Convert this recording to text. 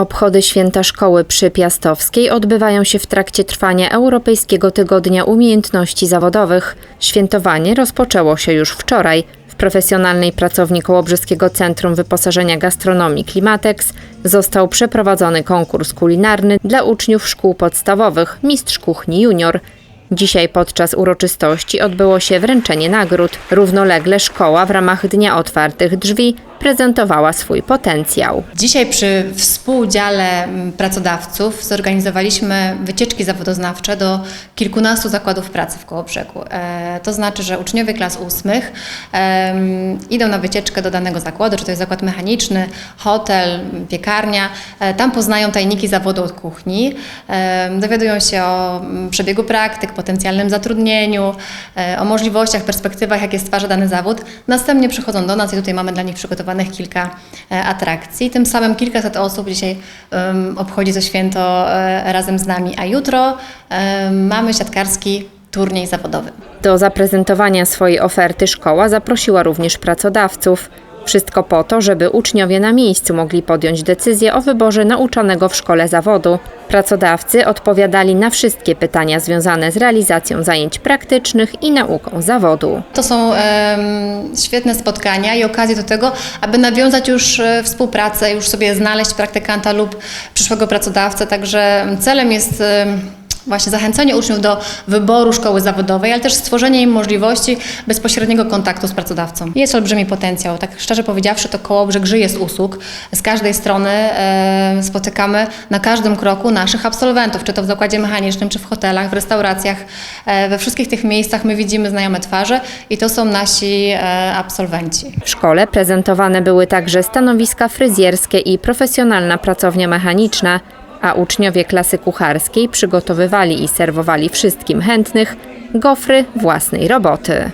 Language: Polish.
Obchody Święta Szkoły przy Piastowskiej odbywają się w trakcie trwania Europejskiego Tygodnia Umiejętności Zawodowych. Świętowanie rozpoczęło się już wczoraj. W profesjonalnej pracowni Kołobrzyskiego Centrum Wyposażenia Gastronomii Klimatex został przeprowadzony konkurs kulinarny dla uczniów szkół podstawowych Mistrz Kuchni Junior. Dzisiaj podczas uroczystości odbyło się wręczenie nagród. Równolegle szkoła w ramach Dnia Otwartych Drzwi prezentowała swój potencjał. Dzisiaj przy współudziale mm, pracodawców zorganizowaliśmy wycieczki zawodoznawcze do kilkunastu zakładów pracy w Kołobrzegu. E, To znaczy, że uczniowie klas ósmych idą na wycieczkę do danego zakładu, czy to jest zakład mechaniczny, hotel, piekarnia. E, Tam poznają tajniki zawodu od kuchni, em, dowiadują się o mm, przebiegu praktyk, potencjalnym zatrudnieniu, e, o możliwościach, perspektywach, jakie stwarza dany zawód. Następnie przychodzą do nas i tutaj mamy dla nich kilka e, atrakcji. Tym samym kilkaset osób dzisiaj obchodzi to święto e, razem z nami, a jutro mamy siatkarski turniej zawodowy. Do zaprezentowania swojej oferty szkoła zaprosiła również pracodawców. Wszystko po to, żeby uczniowie na miejscu mogli podjąć decyzję o wyborze nauczanego w szkole zawodu. Pracodawcy odpowiadali na wszystkie pytania związane z realizacją zajęć praktycznych i nauką zawodu. To są świetne spotkania i okazje do tego, aby nawiązać już e, współpracę, już sobie znaleźć praktykanta lub przyszłego pracodawcę. Także celem jest właśnie zachęcenie uczniów do wyboru szkoły zawodowej, ale też stworzenie im możliwości bezpośredniego kontaktu z pracodawcą. Jest olbrzymi potencjał. Tak szczerze powiedziawszy, to Kołobrzeg żyje z usług. Z każdej strony e, spotykamy na każdym kroku naszych absolwentów, czy to w zakładzie mechanicznym, czy w hotelach, w restauracjach. E, we wszystkich tych miejscach my widzimy znajome twarze i to są nasi e, absolwenci. W szkole prezentowane były także stanowiska fryzjerskie i profesjonalna pracownia mechaniczna, a uczniowie klasy kucharskiej przygotowywali i serwowali wszystkim chętnych gofry własnej roboty.